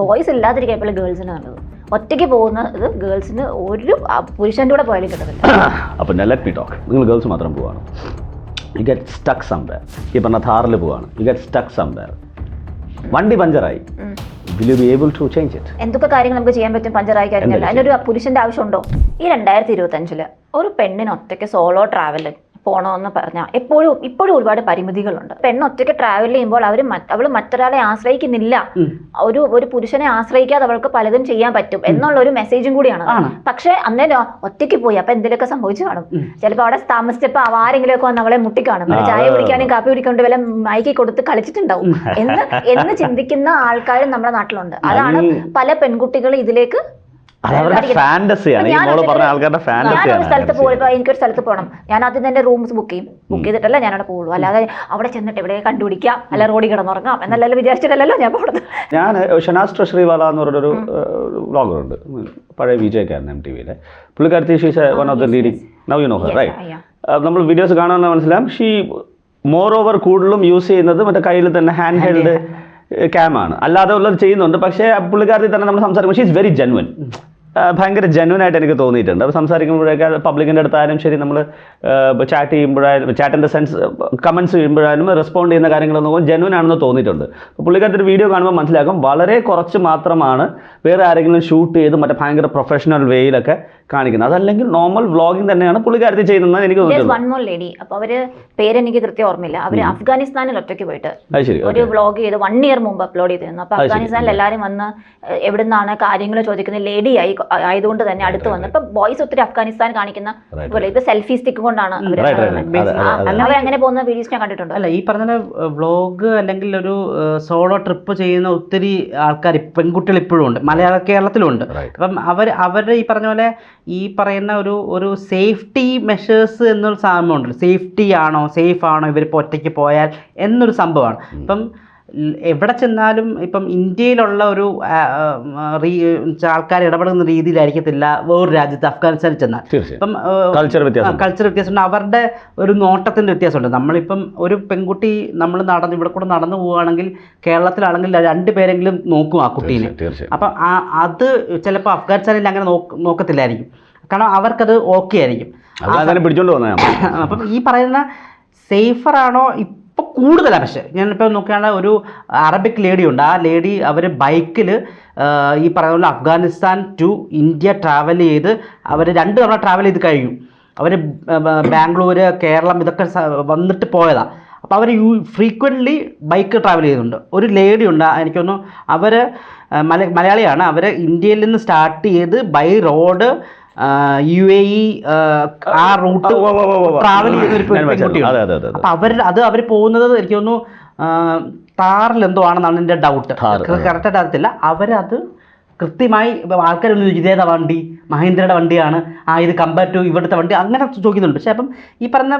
Boys ഇല്ലാതിരിക്കാൻ ഇപ്പോൾ ഗേൾസിന് നല്ലത് ഒറ്റയ്ക്ക് പോകുന്നത് ഗേൾസിന് ഒരു പുരുഷന്റെ പുരുഷന്റെ കൂടെ പോയാലും കിട്ടത്തില്ല. അപ്പോൾ ലെറ്റ് മീ ടോക്ക് നിങ്ങൾ ഗേൾസ് മാത്രം പോവാണ്? യു ഗെറ്റ് സ്റ്റക്ക് സംവേർ ഈ പറഞ്ഞ ഥാറിൽ പോവാണ്. യു ഗെറ്റ് സ്റ്റക്ക് സംവേർ വണ്ടി പഞ്ചറായി. Will be able to change it എന്തൊക്കെ കാര്യങ്ങൾ നമുക്ക് ചെയ്യാൻ പറ്റും പഞ്ചറായി കാര്യങ്ങൾ അതിനൊരു പുരുഷന്റെ ആവശ്യമുണ്ടോ? ഈ രണ്ടായിരത്തി ഇരുപത്തഞ്ചിൽ ഒരു പെണ്ണിന് ഒറ്റയ്ക്ക് സോളോ ട്രാവൽ പോകണമെന്ന് പറഞ്ഞാൽ എപ്പോഴും ഇപ്പോഴും ഒരുപാട് പരിമിതികളുണ്ട്. പെണ്ണ് ഒറ്റയ്ക്ക് ട്രാവൽ ചെയ്യുമ്പോൾ അവർ അവൾ മറ്റൊരാളെ ആശ്രയിക്കുന്നില്ല. ഒരു ഒരു പുരുഷനെ ആശ്രയിക്കാതെ അവൾക്ക് പലതും ചെയ്യാൻ പറ്റും എന്നുള്ള ഒരു മെസ്സേജും കൂടിയാണ്. പക്ഷെ അന്നേരം ഒറ്റയ്ക്ക് പോയി അപ്പൊ എന്തെങ്കിലുമൊക്കെ സംഭവിച്ചു കാണും. ചിലപ്പോൾ അവിടെ താമസിച്ചപ്പോൾ ആരെങ്കിലും ഒക്കെ വന്ന് അവളെ മുട്ടിക്കാണും. ചായ കുടിക്കാനും കാപ്പി കുടിക്കൊണ്ട് വല്ല മയക്കി കൊടുത്ത് കളിച്ചിട്ടുണ്ടാവും. എന്ന് എന്ന് ചിന്തിക്കുന്ന ആൾക്കാരും നമ്മുടെ നാട്ടിലുണ്ട്. അതാണ് പല പെൺകുട്ടികൾ ഇതിലേക്ക് ഈ മോൾ പറഞ്ഞ ആൾക്കാരുടെ സ്ഥലത്ത് പോയപ്പോ എനിക്കൊരു സ്ഥലത്ത് പോകണം ഞാൻ ആദ്യം തന്നെ റൂംസ് ബുക്ക് ചെയ്യും. ബുക്ക് ചെയ്തിട്ടല്ല ഞാൻ അവിടെ പോകുള്ളൂ അല്ലാതെ അവിടെ ചെന്നിട്ട് എവിടെ കണ്ടുപിടിക്കാം അല്ല റോഡിൽ കിടന്നുറങ്ങാം എന്നല്ലല്ലോ വിചാരിച്ചിട്ടല്ലല്ലോ ഞാൻ പോകുന്നത് ഞാൻ ഷനാസ് ട്രഷറിവാല എന്ന് പറഞ്ഞൊരു വ്ളോഗറുണ്ട്. പഴയ വിജയക്കാരൻ എം ടി വിയിലെ പുള്ളിക്കാരത്തി she's one of the leading now you know her right നമ്മൾ വീഡിയോസ് കാണാൻ മനസ്സിലാം. ഷീ മോർ ഓവർ കൂടുതലും യൂസ് ചെയ്യുന്നത് മറ്റേ കയ്യിൽ തന്നെ ഹാൻഡ് ഹെൽഡ് ക്യാമാണ് അല്ലാതെ ഉള്ളത് ചെയ്യുന്നുണ്ട്. പക്ഷേ പുള്ളിക്കാരത്തിൽ തന്നെ നമ്മൾ സംസാരിക്കുമ്പോൾ ഷീ ഇസ് വെരി ജെനുവൻ ഭയങ്കര ജെനുവൻ ആയിട്ട് എനിക്ക് തോന്നിയിട്ടുണ്ട്. അപ്പോൾ സംസാരിക്കുമ്പോഴൊക്കെ പബ്ലിക്കിന്റെ അടുത്തായാലും ശരി നമ്മൾ ചാറ്റ് ചെയ്യുമ്പോഴായാലും ചാറ്റിന്റെ സെൻസ് കമൻസ് ചെയ്യുമ്പോഴായാലും റെസ്പോണ്ട് ചെയ്യുന്ന കാര്യങ്ങളൊന്നും ജെനുവൻ ആണെന്ന് തോന്നിയിട്ടുണ്ട്. അപ്പോൾ പുള്ളിക്കാരത്തിൽ ഒരു വീഡിയോ കാണുമ്പോൾ മനസ്സിലാക്കും വളരെ കുറച്ച് മാത്രമാണ് വേറെ ആരെങ്കിലും ഷൂട്ട് ചെയ്ത് മറ്റേ ഭയങ്കര പ്രൊഫഷണൽ വേയിലൊക്കെ കാണിക്കുന്നത്. അതല്ലെങ്കിൽ നോർമൽ വ്ളോഗിങ് തന്നെയാണ് പുള്ളിക്കാരത്തിൽ ചെയ്യുന്നത് എനിക്ക് വൺ മോർ ലേഡി അപ്പൊ അവർ പേരെനിക്ക് കൃത്യം ഓർമ്മയില്ല. അവർ അഫ്ഗാനിസ്ഥാനിൽ ഒറ്റയ്ക്ക് പോയിട്ട് ഒരു വ്ളോഗ് ചെയ്ത് വൺ ഇയർ മുമ്പ് അപ്ലോഡ് ചെയ്തിരുന്നു. അപ്പൊ അഫ്ഗാനിസ്ഥാനിൽ എല്ലാവരും വന്ന് എവിടുന്നാണ് കാര്യങ്ങൾ ചോദിക്കുന്നത് ലേഡി ആയി ആയതുകൊണ്ട് തന്നെ അടുത്ത് വന്നു. ഇപ്പൊ ബോയ്സ് ഒത്തിരി അഫ്ഗാനിസ്ഥാൻ കാണിക്കുന്ന പോലെ ഇപ്പൊ സെൽഫി സ്റ്റിക്ക് കൊണ്ടാണ് അങ്ങനെ പോകുന്ന വീഡിയോസ് ഞാൻ കണ്ടിട്ടുണ്ട്. അല്ല ഈ പറഞ്ഞ വ്ളോഗ് അല്ലെങ്കിൽ ഒരു സോളോ ട്രിപ്പ് ചെയ്യുന്ന ഒത്തിരി ആൾക്കാർ പെൺകുട്ടികൾ ഇപ്പോഴും ഉണ്ട്. മലയാള കേരളത്തിലും ഉണ്ട്. Right. അപ്പം അവർ അവരുടെ ഈ പറഞ്ഞ പോലെ ഈ പറയുന്ന ഒരു ഒരു സേഫ്റ്റി മെഷേഴ്സ് എന്നൊരു സാധനമുണ്ടല്ലോ. സേഫ്റ്റി ആണോ സേഫ് ആണോ ഇവരിപ്പോൾ ഒറ്റയ്ക്ക് പോയാൽ എന്നൊരു സംഭവമാണ്. ഇപ്പം എവിടെ ചെന്നാലും ഇപ്പം ഇന്ത്യയിലുള്ള ഒരു ആൾക്കാർ ഇടപെടുന്ന രീതിയിലായിരിക്കത്തില്ല വേറൊരു രാജ്യത്ത് അഫ്ഗാനിസ്ഥാനിൽ ചെന്നാൽ. ഇപ്പം കൾച്ചർ കൾച്ചർ വ്യത്യാസമുണ്ട്. അവരുടെ ഒരു നോട്ടത്തിന്റെ വ്യത്യാസമുണ്ട്. നമ്മളിപ്പം ഒരു പെൺകുട്ടി നമ്മൾ നടന്ന് ഇവിടെ കൂടെ നടന്നു പോവുകയാണെങ്കിൽ കേരളത്തിലാണെങ്കിൽ രണ്ട് പേരെങ്കിലും നോക്കും ആ കുട്ടീനെ. അപ്പം ആ അത് ചിലപ്പോൾ അഫ്ഗാനിസ്ഥാനിൽ അങ്ങനെ നോക്കത്തില്ലായിരിക്കും. കാരണം അവർക്കത് ഓക്കെ ആയിരിക്കും. അപ്പം ഈ പറയുന്ന സേഫറാണോ ഇപ്പോൾ കൂടുതലാണ് പക്ഷേ. ഞാനിപ്പോൾ നോക്കുകയാണെങ്കിൽ ഒരു അറബിക് ലേഡി ഉണ്ട്. ആ ലേഡി അവർ ബൈക്കിൽ ഈ പറയുന്ന പോലെ അഫ്ഗാനിസ്ഥാൻ ടു ഇന്ത്യ ട്രാവൽ ചെയ്ത് അവർ രണ്ട് തവണ ട്രാവൽ ചെയ്ത് കഴിഞ്ഞു. അവർ ബാംഗ്ലൂർ കേരളം ഇതൊക്കെ വന്നിട്ട് പോയതാണ് അപ്പോൾ അവർ യു ഫ്രീക്വന്റ്ലി ബൈക്ക് ട്രാവൽ ചെയ്യുന്നുണ്ട്. ഒരു ലേഡി ഉണ്ട് എനിക്കൊന്നു അവർ മല മലയാളിയാണ്. അവർ ഇന്ത്യയിൽ നിന്ന് സ്റ്റാർട്ട് ചെയ്ത് by road U A E ആ റൂട്ട്. ട്രാവൽ ചെയ്യുന്ന ഒരു. അപ്പൊ അവർ അത് അവർ പോകുന്നത് എനിക്ക് തോന്നുന്നു താറിൽ എന്തോ ആണെന്നാണ് എന്റെ ഡൗട്ട്. കറക്റ്റായിട്ട് അറിയത്തില്ല. അവരത് കൃത്യമായി ആൾക്കാരൊന്നും ഇതേതാ വണ്ടി? മഹേന്ദ്രയുടെ വണ്ടിയാണ്. ആ ഇത് കമ്പയർ ടു ഇവിടുത്തെ വണ്ടി. അങ്ങനെ ചോദിക്കുന്നുണ്ട്. പക്ഷേ അപ്പം ഈ പറഞ്ഞ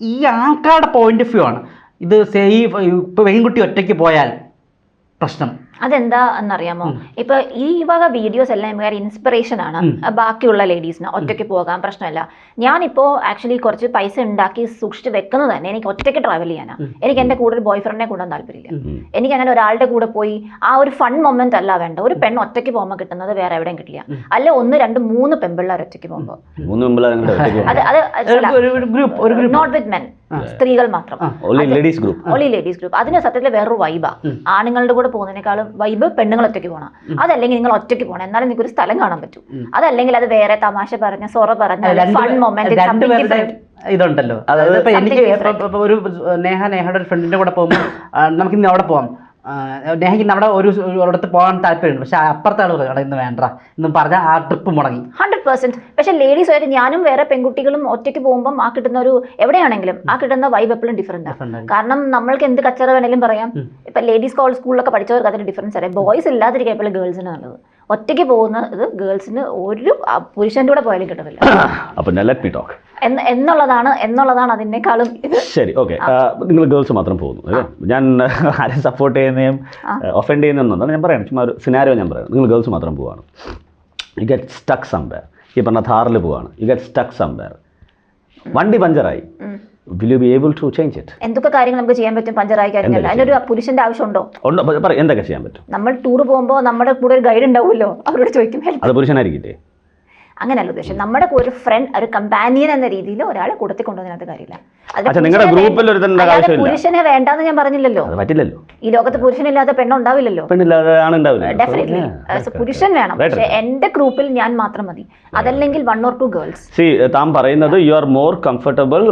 ഈ ആൾക്കാരുടെ പോയിന്റ് ഓഫ് വ്യൂ ആണ്. ഇത് സേഫ് ഇപ്പൊ പെൺകുട്ടി ഒറ്റയ്ക്ക് പോയാൽ പ്രശ്നം. അതെന്താ എന്നറിയാമോ? ഇപ്പൊ ഈ വക വീഡിയോസ് എല്ലാം വേറെ ഇൻസ്പിറേഷൻ ആണ്. ബാക്കിയുള്ള ലേഡീസിന് ഒറ്റയ്ക്ക് പോകാൻ പ്രശ്നമില്ല. ഞാനിപ്പോ ആക്ച്വലി കുറച്ച് പൈസ ഉണ്ടാക്കി സൂക്ഷിച്ച് വെക്കുന്നത് തന്നെ. എനിക്ക് ഒറ്റയ്ക്ക് ട്രാവൽ ചെയ്യാനാ. എനിക്ക് എന്റെ കൂടെ ഒരു ബോയ് ഫ്രണ്ടിനെ കൂടാൻ താല്പര്യമില്ല എനിക്ക് അങ്ങനെ ഒരാളുടെ കൂടെ പോയി ആ ഒരു ഫൺ മൊമെന്റ് അല്ല വേണ്ട ഒരു പെണ്ണ് ഒറ്റയ്ക്ക് പോകുമ്പോൾ കിട്ടുന്നത് വേറെ എവിടെയും കിട്ടില്ല. അല്ല ഒന്ന് രണ്ട് മൂന്ന് പെമ്പിള്ളേർ ഒറ്റയ്ക്ക് പോകുമ്പോൾ നോട്ട് വിത്ത് മെൻ സ്ത്രീകൾ മാത്രം. Ladies group only ladies group അതിന് സത്യത്തിൽ വേറൊരു വൈബാ ആണുങ്ങളുടെ കൂടെ പോകുന്നതിനേക്കാളും വൈബ് പെണ്ണുങ്ങൾ ഒറ്റയ്ക്ക് പോകണം അതല്ലെങ്കിൽ നിങ്ങൾ ഒറ്റയ്ക്ക് പോകണം എന്നാലും നിങ്ങൾക്ക് ഒരു സ്ഥലം കാണാൻ പറ്റും. അതല്ലെങ്കിൽ അത് വേറെ തമാശ പറഞ്ഞ സൊറ പറഞ്ഞ ഫൺ മൊമെന്റ് ഇതുണ്ടല്ലോ. അതായത് ഇപ്പൊ എനിക്ക് ഒരു നേഹ നേഹയുടെ ഒരു ഫ്രണ്ടിന്റെ കൂടെ പോകുമ്പോൾ നമുക്ക് ഇന്ന് അവിടെ പോവാം. ആ, നേഹയ്ക്ക് നമ്മുടെ ഒരു ഒരു ഒരിടത്ത് പോകാൻ താല്പര്യമുണ്ട്. പക്ഷെ അപ്പുറത്തെ ആൾ പറയും "എടാ, ഇന്ന് വേണ്ട. എന്ന് പറഞ്ഞാൽ ആ ട്രിപ്പ് മുടങ്ങി. ഹൺഡ്രഡ് പെർസെന്റ് പക്ഷെ ലേഡീസ് ആയിട്ട് ഞാനും വേറെ പെൺകുട്ടികളും ഒറ്റയ്ക്ക് പോകുമ്പോൾ ആ കിട്ടുന്ന ഒരു എവിടെയാണെങ്കിലും ആ കിട്ടുന്ന വൈബ് എപ്പോഴും ഡിഫറെന്റ് ആണ് കാരണം നമ്മൾക്ക് എന്ത് കച്ചറ വേണേലും പറയാം. ഇപ്പൊ ലേഡീസ് കോൾ സ്കൂളിലൊക്കെ പഠിച്ചവർക്ക് അതിന് ഡിഫറൻസ് അറിയാം. ബോയ്സ് ഇല്ലാതിരിക്കാൻ എപ്പോഴും ഗേൾസിന് നല്ലത്. ഒറ്റയ്ക്ക് പോകുന്നത് ഗേൾസിന് ഒരു പുരുഷന്റെ പുരുഷന്റെ കൂടെ പോയാലും കിട്ടത്തില്ല. എന്നുള്ളതാണ് എന്നുള്ളതാണ് അതിനേക്കാളും ശരി ഓക്കെ. നിങ്ങൾ ഗേൾസ് മാത്രം പോകുന്നു അല്ലേ? ഞാൻ ആരെ സപ്പോർട്ട് ചെയ്യുന്നതും ഒഫൻഡ് ചെയ്യുന്ന ഞാൻ പറയാം ചുമ്മാ ഒരു സിനാരോ ഞാൻ പറയാം നിങ്ങൾ ഗേൾസ് മാത്രം പോവാണ്. യു ഗെറ്റ് സ്റ്റക്ക് സംവെയർ ഈ പറഞ്ഞ ഥാറിൽ പോവാണ്. യു ഗെറ്റ് സ്റ്റക്ക് സംവെയർ വണ്ടി പഞ്ചറായി. Will you be able to change it എന്തൊക്കെ കാര്യങ്ങൾ നമുക്ക് ചെയ്യാൻ പറ്റും പഞ്ചറായി എന്തൊക്കെ അതിനൊരു പുരുഷന്റെ ആവശ്യമുണ്ടോ? ഉണ്ടോ? പ- പറ എന്തൊക്കെ ചെയ്യാൻ പറ്റും? നമ്മൾ ടൂർ പോകുമ്പോൾ നമ്മുടെ കൂടെ ഒരു ഗൈഡ് ഉണ്ടാവുമല്ലോ. അവരോട് ചോദിക്കും അത് പുരുഷനായിരിക്കില്ലേ? അങ്ങനെയല്ല ഉദ്ദേശം. നമ്മുടെ ഒരു ഫ്രണ്ട് ഒരു കമ്പാനിയൻ എന്ന രീതിയിൽ ഒരാളെ കൂട്ടത്തിൽ കൊണ്ടുവന്നതിനകത്ത് കാര്യമില്ല നിങ്ങളുടെ പുരുഷനെ ഗ്രൂപ്പിൽ പുരുഷനെ വേണ്ടാന്ന് ഞാൻ പറഞ്ഞില്ലല്ലോ. പറ്റില്ലല്ലോ. ഈ ലോകത്ത് പുരുഷനില്ലാത്ത പെണ്ണുണ്ടാവില്ലല്ലോ ആണുണ്ടാവില്ല ഡെഫിനറ്റ്ലി പുരുഷൻ വേണം. പക്ഷേ പക്ഷെ എന്റെ ഗ്രൂപ്പിൽ ഞാൻ മാത്രം മതി. അതല്ലെങ്കിൽ one or two girls C താൻ പറയുന്നത് you are more comfortable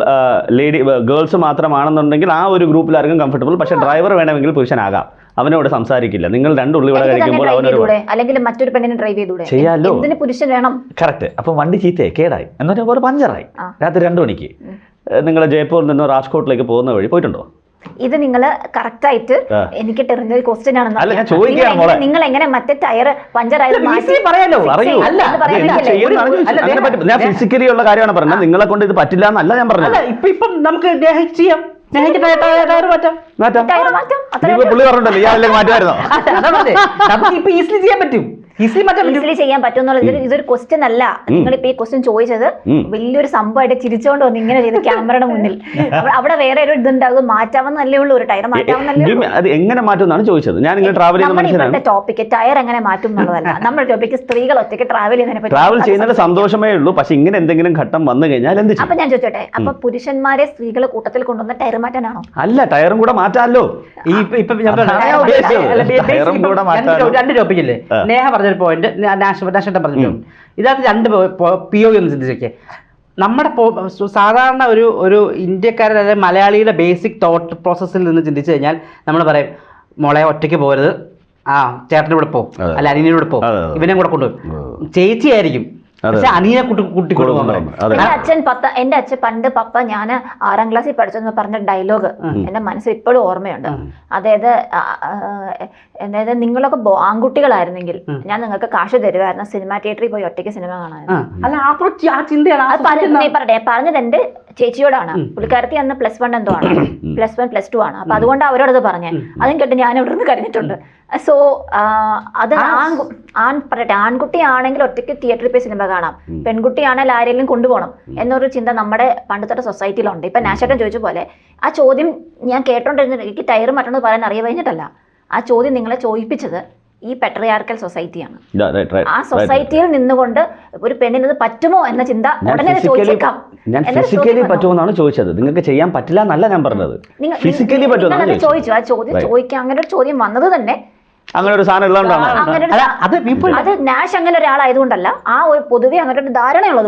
lady girls മാത്രമാണെന്നുണ്ടെങ്കിൽ ആ ഒരു ഗ്രൂപ്പിൽ ആർക്കും കംഫർട്ടബിൾ പക്ഷെ ഡ്രൈവർ വേണമെങ്കിൽ പുരുഷനാകാം. അവനോട് സംസാരിക്കില്ല. നിങ്ങൾ രണ്ട് ഉള്ളി ഇവിടെ കഴിക്കുമ്പോൾ അല്ലെങ്കിൽ മറ്റൊരു പെണ്ണിനെ ഡ്രൈവ് ചെയ്തൂടെ? ചെയ്യാലോ. പുരുഷൻ വേണം? കറക്റ്റ് അപ്പൊ വണ്ടി ചീത്തയായി കേടായി. എന്ന് പറഞ്ഞാൽ പോലെ പഞ്ചറായി. രാത്രി രണ്ടു മണിക്ക്. നിങ്ങൾ ജയ്പൂരിൽ നിന്ന് രാജ്കോട്ടിലേക്ക് പോകുന്ന വഴി പോയിട്ടുണ്ടോ? ഇത് നിങ്ങൾ കറക്റ്റ് ആയിട്ട് എനിക്ക് തെറിഞ്ഞ ഒരു ക്വസ്റ്റ്യൻ ആണെന്ന് നിങ്ങൾ എങ്ങനെ- മറ്റേ ടയർ പഞ്ചർ ഞാൻ- ഫിസിക്കലി ഉള്ള കാര്യമാണ് പറഞ്ഞത്. നിങ്ങളെ കൊണ്ട് ഇത് പറ്റില്ല എന്നല്ല ഞാൻ അല്ല പറഞ്ഞത് ഇപ്പൊ ഇപ്പം നമുക്ക് ചെയ്യാം. ടയർ ടയർ മാറ്റാം. മാറ്റാം. ടയർ മാറ്റാം. അത്ര ഇനിയിപ്പോ പുള്ളി പറഞ്ഞിട്ടല്ലോ ഇയാളിലേക്ക് മാറ്റുമായിരുന്നോ. നമുക്ക് ഇപ്പൊ ഈസിലി ചെയ്യാൻ പറ്റും. ഈസിലി ചെയ്യാൻ പറ്റും എന്നുള്ളത് ഇതൊരു- ക്വസ്റ്റ്യൻ അല്ല. നിങ്ങൾ ഇപ്പൊ ഈ ക്വസ്റ്റ്യൻ ചോദിച്ചത് വലിയൊരു സംഭവമായിട്ട് ചിരിച്ചോണ്ട് വന്ന് ഇങ്ങനെ ചെയ്ത് ക്യാമറയുടെ മുന്നിൽ. അവിടെ- വേറെ ഒരു ഇതുണ്ടാകും മാറ്റാമെന്നല്ലേ ഉള്ളൂ. ഒരു ടയർ മാറ്റാവുന്ന അത് എങ്ങനെ മാറ്റും ചോദിച്ചത്. ഞാൻ ഇങ്ങനെ ട്രാവൽ ചെയ്യുന്ന നമ്മുടെ മനുഷ്യനാണ്. ഇപ്പോഴത്തെ ടോപ്പിക് ടയർ എങ്ങനെ മാറ്റും എന്നുള്ളതല്ല. നമ്മുടെ ടോപ്പിക് സ്ത്രീകൾ ഒറ്റയ്ക്ക് ട്രാവൽ ചെയ്യുന്നതിനെ ട്രാവൽ ചെയ്യുന്നതിൽ സന്തോഷമേ ഉള്ളൂ. പക്ഷെ ഇങ്ങനെ എന്തെങ്കിലും ഘട്ടം വന്നു കഴിഞ്ഞാൽ എന്ത് അപ്പൊ ഞാൻ ചോദിച്ചോട്ടെ. അപ്പൊ പുരുഷന്മാരെ സ്ത്രീകളെ കൂട്ടത്തിൽ കൊണ്ടുവന്ന ടയർ മാറ്റാനാണോ? അല്ല ടയറും കൂടെ മാറ്റാമല്ലോ ഈ ഇപ്പൊ- ഞാൻ രണ്ട് ടോപ്പിക്കില്ലേ നേഹ പറഞ്ഞൊരു പോയിന്റ് നാഷണൽ പറഞ്ഞിട്ടുണ്ട് ഇതിനകത്ത് രണ്ട് പി ഒ ഒന്ന് ചിന്തിച്ചേക്കെ നമ്മുടെ സാധാരണ ഒരു ഒരു ഇന്ത്യക്കാരുടെ അതായത് മലയാളിയുടെ ബേസിക് തോട്ട് പ്രോസസ്സിൽ നിന്ന് ചിന്തിച്ചു കഴിഞ്ഞാൽ നമ്മൾ പറയും മോളെ ഒറ്റയ്ക്ക് പോരുത് ആ ചേട്ടന്റെ കൂടെ പോ. അല്ല അനിയനോട് പോകും. ഇവനെ കൂടെ കൊണ്ടുപോകും. ചേച്ചിയായിരിക്കും. പക്ഷെ അനിയെ കുട്ടി കുട്ടി കൊണ്ടുപോകാൻ കൊണ്ടുപോകാൻ പറയും. അതെ. എന്റെ അച്ഛൻ പത്ത എന്റെ അച്ഛൻ പണ്ട് പപ്പ ഞാൻ ആറാം ക്ലാസ്സിൽ പഠിച്ചെന്ന് പറഞ്ഞ ഡയലോഗ് എന്റെ മനസ്സിൽ ഇപ്പോഴും ഓർമ്മയുണ്ട്. അതായത് അതായത് നിങ്ങളൊക്കെ ആൺകുട്ടികളായിരുന്നെങ്കിൽ ഞാൻ നിങ്ങൾക്ക് കാശ് തരുമായിരുന്നു സിനിമ തിയേറ്ററിൽ പോയി ഒറ്റയ്ക്ക് സിനിമ. കാണാൻ. അല്ല ആ ചിന്തയാണ് പറഞ്ഞത് എന്റെ ചേച്ചിയോടാണ്. പുള്ളിക്കാരത്തി അന്ന് പ്ലസ് വൺ എന്തോ ആണ്. പ്ലസ് വൺ പ്ലസ് ടു ആണ്. അപ്പൊ അതുകൊണ്ട് അവരോടത് പറഞ്ഞേ. അതും കേട്ട് ഞാൻ ഇവിടെ നിന്ന് കരഞ്ഞിട്ടുണ്ട് സോ അത് ആൺ ആൺ പറയട്ടെ ആൺകുട്ടി ആണെങ്കിൽ ഒറ്റയ്ക്ക് തിയേറ്ററിൽ പോയി സിനിമ കാണാം. പെൺകുട്ടിയാണെങ്കിൽ ആരെങ്കിലും കൊണ്ടുപോകണം എന്നൊരു ചിന്ത നമ്മുടെ പണ്ടത്തെ സൊസൈറ്റിയിലുണ്ട് ഇപ്പൊ നാശേട്ടൻ ചോദിച്ച പോലെ ആ ചോദ്യം ഞാൻ കേട്ടോണ്ടിരുന്നിട്ട് എനിക്ക് ടയർ മറ്റൊന്ന് പറയാൻ അറിയ കഴിഞ്ഞിട്ടല്ല. ആ ചോദ്യം നിങ്ങളെ ചോദിപ്പിച്ചത് ഈ പെട്രിയാർക്കൽ സൊസൈറ്റിയാണ് ആ സൊസൈറ്റിയിൽ നിന്നുകൊണ്ട് ഒരു പെണ്ണിന് ഇത് പറ്റുമോ എന്ന ചിന്ത ഉടനെ ചോദിച്ചേക്കാം. ഞാൻ ഫിസിക്കലി. പറ്റുമെന്നാണ് ചോദിച്ചത്. നിങ്ങൾക്ക് ചെയ്യാൻ പറ്റില്ല എന്നല്ല ഞാൻ പറഞ്ഞത്. ഫിസിക്കലി പറ്റുമെന്നാണ് ചോദിച്ചു. ആ ചോദ്യം. ചോദിക്കാൻ അങ്ങനെ ഒരു ചോദ്യം വന്നത് തന്നെ അങ്ങനെ ഒരു സാധനം ഉള്ളതുകൊണ്ടാണ്. അത് നാഷ് അങ്ങനെ ഒരാളായതുകൊണ്ടല്ല. ആ ഒരു പൊതുവെ അങ്ങനെ ഒരു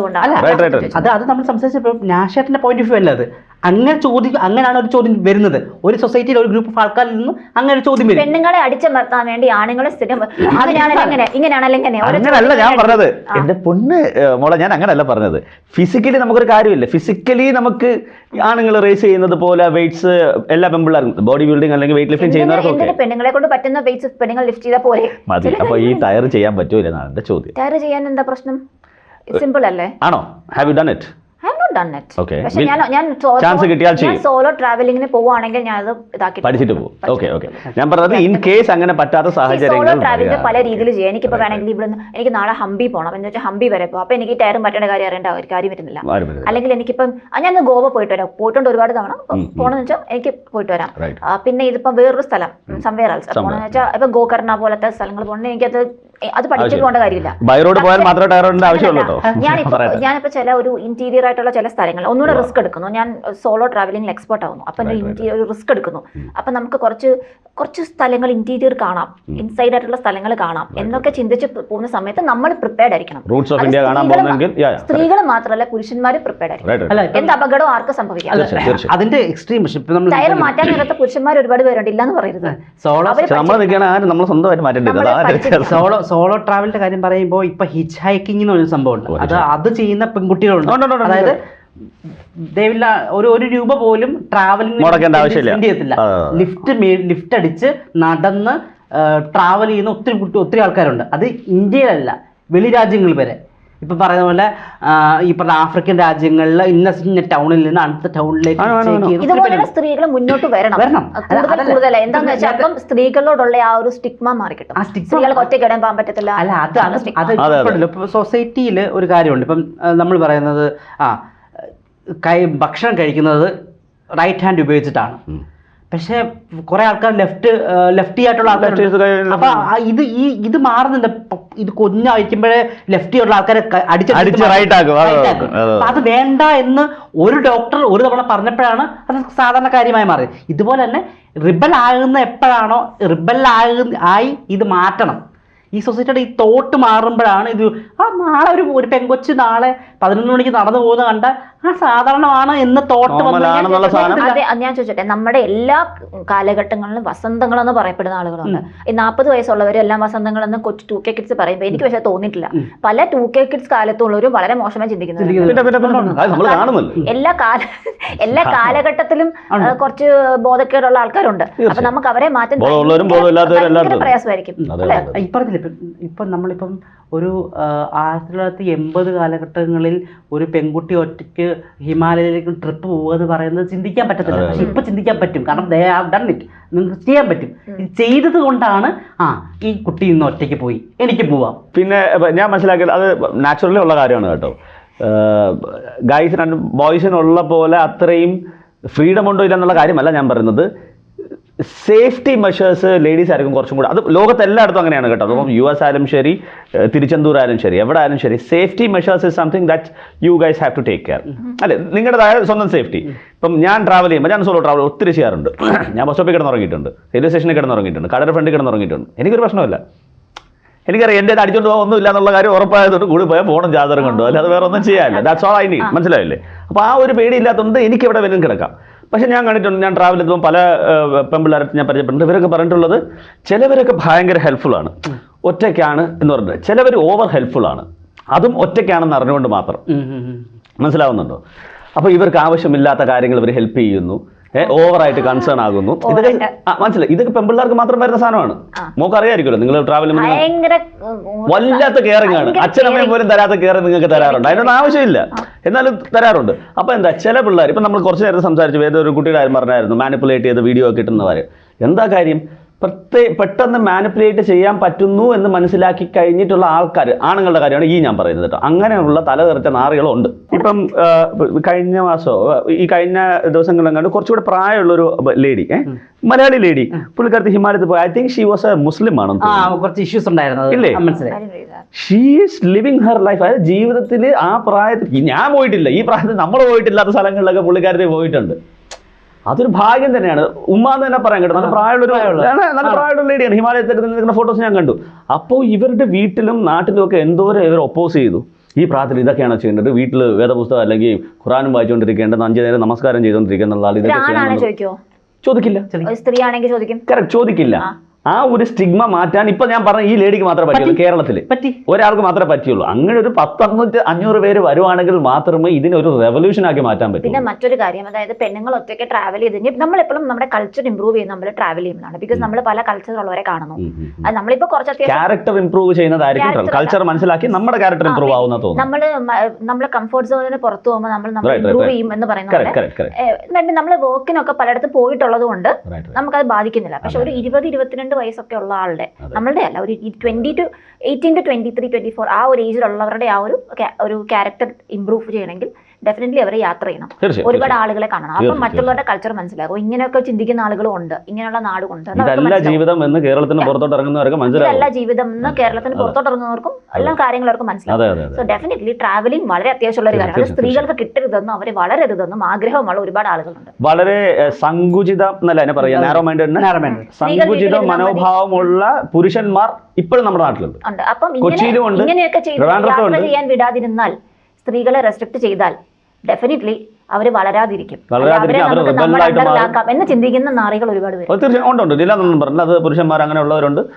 കൊണ്ടാണ് Right, right, right. അത് അത് നമ്മൾ സംസാരിച്ചപ്പോൾ നാഷേട്ടന്റെ പോയിന്റ് ഓഫ് വ്യൂ അല്ല അത്? അങ്ങനെ ചോദ്യം അങ്ങനെയാണ് ഒരു ചോദ്യം വരുന്നത്. ഒരു സൊസൈറ്റിയിൽ ഒരു ഗ്രൂപ്പ് ഓഫ് ആൾക്കാരിൽ നിന്ന് അങ്ങനെ ഒരു ചോദ്യം വരും. പെണ്ണുങ്ങളെ അടിച്ചമർത്താൻ വേണ്ടി ആണുങ്ങളെ സ്ഥിരം ഓരോ ഞാൻ പറഞ്ഞത്. എന്റെ പൊണ്ണ് മോളെ ഞാൻ അങ്ങനെയല്ല പറഞ്ഞത്. ഫിസിക്കലി നമുക്കൊരു കാര്യമില്ല. ഫിസിക്കലി നമുക്ക് ആണുങ്ങൾ റേസ് ചെയ്യുന്നത് പോലെ വെയിറ്റ്സ് എല്ലാ പെമ്പിള്ളേർക്കും ബോഡി ബിൽഡിംഗ് അല്ലെങ്കിൽ വെയിറ്റ് ലിഫ്റ്റിംഗ് ചെയ്യുന്നവർക്കൊക്കെ. പെണ്ണുങ്ങളെ കൊണ്ട് പറ്റുന്ന വെയിറ്റ്സ് പെണ്ണുങ്ങൾ ലിഫ്റ്റ് ചെയ്താൽ പോലെ മതി. അപ്പൊ ഈ ടയർ ചെയ്യാൻ പറ്റൂലെന്നാണ് എന്റെ ചോദ്യം. ടയർ ചെയ്യാൻ എന്താ പ്രശ്നം? സിമ്പിൾ അല്ലേ? ആണോ? Have you done it not done it Okay. പക്ഷെ ഞാൻ ഞാൻ chance കിട്ടിയാൽ ചെയ്യും. സോളോ ട്രാവലിംഗിന് പോവുകയാണെങ്കിൽ ഞാൻ അത് ഇതാക്കി പഠിച്ചിട്ട് പോകും. ഓക്കെ ഓക്കെ ഞാൻ പറഞ്ഞത് ഇൻ കേസ് അങ്ങനെ പറ്റാത്ത സോളോ സാഹചര്യങ്ങൾ ട്രാവലിംഗ്. പല രീതിയിൽ ചെയ്യാം. എനിക്കിപ്പോൾ വേണമെങ്കിൽ ഇവിടെ എനിക്ക് നാളെ ഹംപി പോകണം എന്ന് വെച്ചാൽ ഹംപി വരെ പോകും അപ്പോൾ എനിക്ക് ടയർ പറ്റേണ്ട കാര്യം അറിയേണ്ട ഒരു കാര്യം വരുന്നില്ല. അല്ലെങ്കിൽ എനിക്കിപ്പം ഞാൻ ഗോവ പോയിട്ട് വരാം. പോയിട്ടുണ്ട് ഒരുപാട് തവണ പോകണമെന്ന് വെച്ചാൽ എനിക്ക് പോയിട്ട് വരാം. പിന്നെ ഇതിപ്പം വേറൊരു സ്ഥലം. Somewhere Somewhere. പോകണമെന്ന് വെച്ചാൽ ഇപ്പം ഗോകർണ പോലത്തെ സ്ഥലങ്ങൾ പോകണമെങ്കിൽ എനിക്കത് അത് പഠിച്ചിട്ട് പോകേണ്ട കാര്യമില്ല. ബൈറോഡ് പോയാൽ മാത്രമേ ടയർ ഇടേണ്ട ആവശ്യമുള്ളൂ ഞാനിപ്പോ. ഞാനിപ്പോ ചില ഒരു ഇന്റീരിയർ ആയിട്ടുള്ള ചില സ്ഥലങ്ങൾ ഒന്നുകൂടെ റിസ്ക് എടുക്കുന്നു. ഞാൻ സോളോ ട്രാവലിംഗ് എക്സ്പേർട്ട് ആവുന്നു. അപ്പൊ ഇന്റീരിയർ റിസ്ക് എടുക്കുന്നു. അപ്പൊ നമുക്ക് കുറച്ച് കുറച്ച് സ്ഥലങ്ങൾ ഇന്റീരിയർ കാണാം. ഇൻസൈഡ് ആയിട്ടുള്ള സ്ഥലങ്ങൾ കാണാം. എന്നൊക്കെ ചിന്തിച്ച് പോകുന്ന സമയത്ത് നമ്മൾ പ്രിപ്പയർഡ് ആയിരിക്കണം. സ്ത്രീകൾ മാത്രമല്ല പുരുഷന്മാരും പ്രിപ്പയർഡ് ആയിരിക്കും എന്ത് അപകടവും ആർക്കും സംഭവിക്കാം. അതിന്റെ എക്സ്ട്രീം ടയർ മാറ്റാൻ നേരത്തെ പുരുഷന്മാർ ഒരുപാട് പേരുണ്ട് ഇല്ലെന്ന് പറയരുത്. സോളോ നമ്മൾ നിൽക്കണ ആരും നമ്മൾ സ്വന്തമായിട്ട് മാറ്റേണ്ടത്. സോളോ സോളോ ട്രാവലിന്റെ കാര്യം പറയുമ്പോൾ ഇപ്പൊ ഹിച്ച് ഹൈക്കിംഗ് എന്ന് പറഞ്ഞ സംഭവമുണ്ട് ഉണ്ട്. അത് അത് ചെയ്യുന്ന പെൺകുട്ടികളുണ്ട്. അതായത് ഒരു ഒരു രൂപ പോലും ട്രാവലിംഗ് മുടക്കേണ്ട ആവശ്യമില്ല. ചെയ്യത്തില്ല. ലിഫ്റ്റ് ലിഫ്റ്റ് അടിച്ച് നടന്ന് ട്രാവൽ ചെയ്യുന്ന ഒത്തിരി കുട്ടി ഒത്തിരി ആൾക്കാരുണ്ട്. അത് ഇന്ത്യയിലല്ല വെളി രാജ്യങ്ങൾ വരെ. ഇപ്പൊ പറയുന്ന പോലെ ഈ പറഞ്ഞ ആഫ്രിക്കൻ രാജ്യങ്ങളിൽ ഇന്ന ഇന്ന ടൗണിൽ നിന്ന് അടുത്ത ടൗണിലേക്ക് പേരുണ്ട്. സ്ത്രീകൾ മുന്നോട്ട് വരണം. വരണം. കൂടുതൽ അതല്ല. കൂടുതൽ. എന്താന്ന് വെച്ചാൽ അപ്പം സ്ത്രീകളോടുള്ള ആ ഒരു സ്റ്റിഗ്മ മാറി കിട്ടും സ്ത്രീകൾക്ക് ഒറ്റയ്ക്ക് ഇടാൻ പോകാൻ പറ്റത്തില്ല. അല്ല അത് അത് ഇപ്പൊ സൊസൈറ്റിയിൽ ഒരു കാര്യമുണ്ട്. ഇപ്പം നമ്മൾ പറയുന്നത് ആ കൈ ഭക്ഷണം കഴിക്കുന്നത് റൈറ്റ് ഹാൻഡ് ഉപയോഗിച്ചിട്ടാണ്. പക്ഷേ കുറെ ആൾക്കാർ ലെഫ്റ്റ് ലെഫ്റ്റി ആയിട്ടുള്ള ആൾക്കാർ അപ്പൊ ഇത് ഈ ഇത് മാറുന്നുണ്ട്. ഇത് കുഞ്ഞായിരിക്കുമ്പോഴേ ലെഫ്റ്റി ഉള്ള ആൾക്കാരെ ക- അടിച്ച് അടിച്ച് ആക്കും. അതെ, വേണ്ട എന്ന് ഒരു ഡോക്ടർ ഒരു തവണ പറഞ്ഞപ്പോഴാണ് അത് സാധാരണ കാര്യമായി മാറിയത്. ഇതുപോലെ തന്നെ റിബൽ ആകുന്ന എപ്പോഴാണോ റിബൽ ആകുന്ന ആയി ഇത് മാറ്റണം. ഈ സൊസൈറ്റിയുടെ ഈ തോട്ട് മാറുമ്പോഴാണ് ഇത് ആ നാളെ ഒരു ഒരു പെങ്കൊച്ച് നാളെ പതിനൊന്ന് മണിക്ക് നടന്നു പോകുന്ന കണ്ടാൽ ആ സാധാരണമാണ് എന്ന് തോട്ട്. അതെ അത് ഞാൻ ചോദിച്ചോട്ടെ. നമ്മുടെ എല്ലാ കാലഘട്ടങ്ങളിലും വസന്തങ്ങൾ എന്ന് പറയപ്പെടുന്ന ആളുകളുണ്ട്. ഈ നാൽപ്പത് വയസ്സുള്ളവരും എല്ലാം വസന്തങ്ങളെന്ന് കൊച്ചു ടു കെ കിഡ്സ് പറയുമ്പോൾ എനിക്ക് പക്ഷേ തോന്നിയിട്ടില്ല. പല ടു കെ കിഡ്സ് കാലത്തുള്ളവരും വളരെ മോശമായി കാണുമല്ലോ. എല്ലാ കാല എല്ലാ കാലഘട്ടത്തിലും കുറച്ച് ബോധക്കേടുള്ള ആൾക്കാരുണ്ട്. അപ്പൊ നമുക്ക് അവരെ മാറ്റാൻ എല്ലായിടത്തും. പ്രയാസമായിരിക്കും. ഇപ്പം നമ്മളിപ്പം ഒരു ആയിരത്തി തൊള്ളായിരത്തി എൺപത് കാലഘട്ടങ്ങളിൽ ഒരു പെൺകുട്ടി ഒറ്റയ്ക്ക് ഹിമാലയത്തിലേക്ക് ട്രിപ്പ് പോകുക എന്ന് പറയുന്നത് ചിന്തിക്കാൻ പറ്റത്തില്ല. പക്ഷെ ഇപ്പൊ ചിന്തിക്കാൻ പറ്റും. കാരണം ദേ ഹാവ് ഡൺ ഇറ്റ് നിങ്ങൾക്ക് ചെയ്യാൻ പറ്റും. ഇത് ചെയ്തത് കൊണ്ടാണ് ആ ഈ കുട്ടി ഇന്ന് ഒറ്റയ്ക്ക് പോയി. എനിക്ക് പോവാം. പിന്നെ ഞാൻ മനസ്സിലാക്കിയത് അത് നാച്ചുറലി ഉള്ള കാര്യമാണ് കേട്ടോ. ഗൈസ് രണ്ട് ബോയ്സിനുള്ള പോലെ അത്രയും ഫ്രീഡം ഉണ്ടോ ഇല്ല എന്നുള്ള കാര്യമല്ല ഞാൻ പറയുന്നത്. സേഫ്റ്റി മെഷേഴ്സ് ലേഡീസ് ആയിരിക്കും കുറച്ചും കൂടെ. അത് ലോകത്ത് എല്ലായിടത്തും അങ്ങനെയാണ് കേട്ടോ. അപ്പം യു എസ് ആയാലും ശരി തിരുച്ചെന്തൂർ ആയാലും ശരി എവിടെ ആയാലും ശരി safety measures is something that you guys have to take care അല്ലെ നിങ്ങളുടേതായ സ്വന്തം സേഫ്റ്റി ഇപ്പം ഞാൻ ട്രാവൽ ചെയ്യുമ്പോൾ ഞാൻ സോളോ ട്രാവൽ ഒത്തിരി ചെയ്യാറുണ്ട്. ഞാൻ ബസ് സ്റ്റോപ്പിൽ കിടന്നുറങ്ങിയിട്ടുണ്ട് റെയിൽവേ സ്റ്റേഷനിൽ കിടന്നുറങ്ങിയിട്ടുണ്ട് കടയുടെ ഫ്രണ്ടിൽ കിടന്നുറങ്ങിയിട്ടുണ്ട്. എനിക്കൊരു പ്രശ്നമില്ല എനിക്കറിയാം എന്റെ അടിച്ചോണ്ട് പോകാൻ ഒന്നുമില്ല എന്നുള്ള കാര്യം ഉറപ്പായതുകൊണ്ട് കൂടി പോയാൽ ഫോണും ചാർജറും കൊണ്ടു അല്ലാതെ വേറെ ഒന്നും ചെയ്യാനില്ല ദാറ്റ്സ് ഓൾ ഐ നീഡ് മനസ്സിലായില്ലേ? അപ്പോൾ ആ ഒരു പേടി ഇല്ലാത്തതുകൊണ്ട് എനിക്ക് ഇവിടെ വരും കിടക്കാം. പക്ഷെ ഞാൻ കണ്ടിട്ടുണ്ട് ഞാൻ ട്രാവൽ ചെയ്തപ്പോൾ പല പെമ്പിള്ളേരെ ഞാൻ പരിചയപ്പെട്ടിട്ടുണ്ട് ഇവരൊക്കെ പറഞ്ഞിട്ടുള്ളത് ചിലവരൊക്കെ ഭയങ്കര ഹെൽപ്ഫുൾ ആണ്. ഒറ്റയ്ക്കാണ് എന്ന് പറഞ്ഞിട്ട്. ചിലവർ ഓവർ ഹെൽപ്ഫുൾ ആണ്. അതും ഒറ്റയ്ക്കാണെന്ന് അറിഞ്ഞുകൊണ്ട് മാത്രം. മനസ്സിലാവുന്നുണ്ടോ? അപ്പോൾ ഇവർക്ക് ആവശ്യമില്ലാത്ത കാര്യങ്ങൾ ഇവർ ഹെൽപ്പ് ചെയ്യുന്നു. ഓവറായിട്ട് കൺസേൺ ആകുന്നു. ഇതൊക്കെ ആ, മനസ്സിലായി. ഇതൊക്കെ പെമ്പിള്ളേർക്ക് മാത്രം വരുന്ന സാധനമാണ്. മോക്ക് അറിയാമായിരിക്കുമല്ലോ നിങ്ങൾ ട്രാവൽ വല്ലാത്ത കെയറിംഗ് ആണ്. അച്ഛനമ്മയും പോലും തരാത്ത കെയർ നിങ്ങൾക്ക് തരാറുണ്ട്. അതിനൊന്നും ആവശ്യമില്ല. എന്നാലും തരാറുണ്ട്. അപ്പൊ എന്താ ചില പിള്ളേർ ഇപ്പൊ നമ്മൾ കുറച്ച് നേരം സംസാരിച്ചു ഏതൊരു കുട്ടിയുടെ കാര്യം പറഞ്ഞായിരുന്നു. മാനിപ്പുലേറ്റ് ചെയ്ത് വീഡിയോ ഒക്കെ എന്താ കാര്യം? പ്രത്യേ പെട്ടെന്ന് മാനിപ്പുലേറ്റ് ചെയ്യാൻ പറ്റുന്നു എന്ന് മനസ്സിലാക്കി കഴിഞ്ഞിട്ടുള്ള ആൾക്കാർ ആണുങ്ങളുടെ കാര്യമാണ് ഈ ഞാൻ പറയുന്നത് കേട്ടോ. അങ്ങനെയുള്ള തലതെറിച്ച നാറികളുണ്ട്. ഇപ്പം കഴിഞ്ഞ മാസമോ ഈ കഴിഞ്ഞ ദിവസങ്ങളിൽ കണ്ട് കുറച്ചുകൂടെ പ്രായമുള്ളൊരു ലേഡി മലയാളി ലേഡി പുള്ളിക്കാരത്ത് ഹിമാലയത്തിൽ പോയി. I think she was a Muslim ആണെന്ന് ആ തോന്നുന്നു കുറച്ച് ഇഷ്യൂസ് ഉണ്ടായിരുന്നു. ഇല്ലേ? ഷീസ് ലിവിങ് ഹെർ ലൈഫ് അതായത് ജീവിതത്തിൽ ആ പ്രായത്തിൽ ഞാൻ പോയിട്ടില്ല ഈ പ്രായത്തിൽ നമ്മൾ പോയിട്ടില്ലാത്ത സ്ഥലങ്ങളിലൊക്കെ പുള്ളിക്കാരത്തിൽ പോയിട്ടുണ്ട്. അതൊരു ഭാഗ്യം തന്നെയാണ്. ഉമ്മ എന്ന് തന്നെ പറയാൻ കേട്ടോ. നല്ല പ്രായമുള്ള. നല്ല പ്രായമുള്ള ലേഡിയാണ് ഹിമാലയത്തിൽ നിൽക്കുന്ന ഫോട്ടോസ് ഞാൻ കണ്ടു. അപ്പോൾ ഇവരുടെ വീട്ടിലും നാട്ടിലും ഒക്കെ എന്തോരം ഇവർ ഒപ്പോസ് ചെയ്തു. ഈ പ്രായത്തിൽ ഇതൊക്കെയാണ് ചെയ്യേണ്ടത്? വീട്ടിൽ വേദപുസ്തകം അല്ലെങ്കിൽ ഖുറാനും വായിച്ചുകൊണ്ടിരിക്കേണ്ടത് അഞ്ചു നേരം നമസ്കാരം ചെയ്തുകൊണ്ടിരിക്കുക എന്നുള്ള ഇതൊക്കെ ചോദിക്കില്ല. സ്ത്രീ ആണെങ്കിൽ ചോദിക്കും. കറക്റ്റ് ചോദിക്കില്ല. ആ ഒരു സ്റ്റിഗ്മ മാറ്റാൻ ഇപ്പൊ ഞാൻ പറഞ്ഞ ഈ ലേഡിക്ക് മാത്രമേ പറ്റുള്ളൂ കേരളത്തിൽ പറ്റി. ഒരാൾക്ക് മാത്രമേ പറ്റുള്ളൂ. അങ്ങനെ ഒരു പത്തറുന്നൂറ്റി അഞ്ഞൂറ് പേര് വരുവാണെങ്കിൽ മാത്രമേ ഇതിനെ ഒരു റെവല്യൂഷൻ ആക്കി മാറ്റാൻ പറ്റൂ പിന്നെ മറ്റൊരു കാര്യം അതായത് പെണ്ണുങ്ങൾ ഒറ്റയ്ക്ക് ട്രാവൽ ചെയ്ത് നമ്മൾ എപ്പോഴും നമ്മുടെ കൾച്ചർ ഇമ്പ്രൂവ് ചെയ്യുന്ന നമ്മൾ ട്രാവൽ ചെയ്യുന്നതാണ്. ബിക്കോസ് നമ്മൾ പല കൾച്ചറുള്ളവരെ കാണുന്നു. അത് നമ്മളിപ്പോ കുറച്ച് ക്യാരക്ടർ ഇംപ്രൂവ് ചെയ്യുന്നതായിരിക്കും കൾച്ചർ മനസ്സിലാക്കി നമ്മുടെ ക്യാരക്ടർ ഇംപ്രൂവ് ആവുന്ന തോന്നുന്നു നമ്മൾ നമ്മുടെ കംഫർട്ട് സോണിന് പുറത്തു പോകുമ്പോൾ നമ്മൾ നമ്മൾ ഇമ്പ്രൂവ് ചെയ്യും എന്ന് പറയുന്നത് നമ്മൾ വർക്കിനൊക്കെ പലയിടത്ത് പോയിട്ടുള്ളത് കൊണ്ട് നമുക്കത് ബാധിക്കുന്നില്ല. പക്ഷെ ഒരു ഇരുപത് ഇരുപത്തിരണ്ട് വയസ്സൊക്കെ ഉള്ള ആളുടെ നമ്മളുടെ അല്ല ഒരു twenty two eighteen to twenty three twenty four ആ ഒരു ഏജിലുള്ളവരുടെ ആ ഒരു ഒരു ക്യാരക്ടർ ഇംപ്രൂവ് ചെയ്യണമെങ്കിൽ ഡെഫിനറ്റ്ലി അവരെ യാത്ര ചെയ്യണം. ഒരുപാട് ആളുകളെ കാണണം. അപ്പൊ മറ്റുള്ളവരുടെ കൾച്ചർ മനസ്സിലാകും. ഇങ്ങനെയൊക്കെ ചിന്തിക്കുന്ന ആളുകളും ഉണ്ട് ഇങ്ങനെയുള്ള നാടുകൊണ്ട്. ജീവിതം എന്ന് കേരളത്തിന് പുറത്തോട്ട് ഇറങ്ങുന്നവർക്ക് മനസ്സിലാവും ഇതല്ല ജീവിതം എന്ന് കേരളത്തിന് പുറത്തോട്ട് ഇറങ്ങുന്നവർക്കും എല്ലാ കാര്യങ്ങളും അവർക്ക് മനസ്സിലാവും സോ ഡെഫിനറ്റ്ലി ട്രാവലിംഗ് വളരെ അത്യാവശ്യമുള്ള ഒരു കാര്യമാണ്. സ്ത്രീകൾക്ക് കിട്ടരുതെന്നും അവർ വളരരുതെന്നും ആഗ്രഹമുള്ള ഒരുപാട് ആളുകളുണ്ട്. വളരെ സങ്കുചിതം എന്നല്ല എന്നെ പറയാ നാരോ മൈൻഡ് നേരെ വേണ്ടത് സങ്കുചിത. മനോഭാവമുള്ള പുരുഷന്മാർ ഇപ്പോഴും നമ്മുടെ നാട്ടിലുണ്ട്. അപ്പം ഇങ്ങനെയൊക്കെ ചെയ്ത് യാത്ര ചെയ്യാൻ വിടാതിരുന്നാൽ സ്ത്രീകളെ റെസ്ട്രിക്ട് ചെയ്താൽ ഡെഫിനറ്റ്ലി അവർ വളരാതിരിക്കും. എന്ന് ചിന്തിക്കുന്ന നാറികൾ ഒരുപാട് പേര് ഉണ്ട് പറഞ്ഞില്ല. അത് പുരുഷന്മാർ അങ്ങനെയുള്ളവരുണ്ട്.